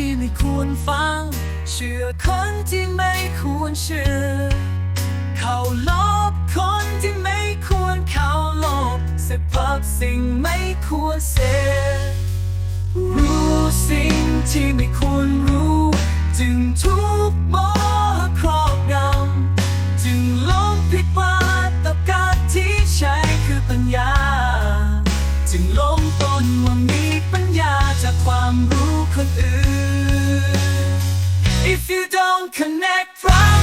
ที่ไม่ควรฟัง เชื่อคนที่ไม่ควรเชื่อ เขาลบคนที่ไม่ควรเขาลบเสพสิ่งไม่ควรเสพรู้สิ่งที่ไม่ควรรู้ จึงทุกข์มอครอบงำจึงลงผิดว่าดต่อการที่ใช้คือปัญญา จึงหลงตนว่ามีปัญญาจากความรู้คนอื่น connect right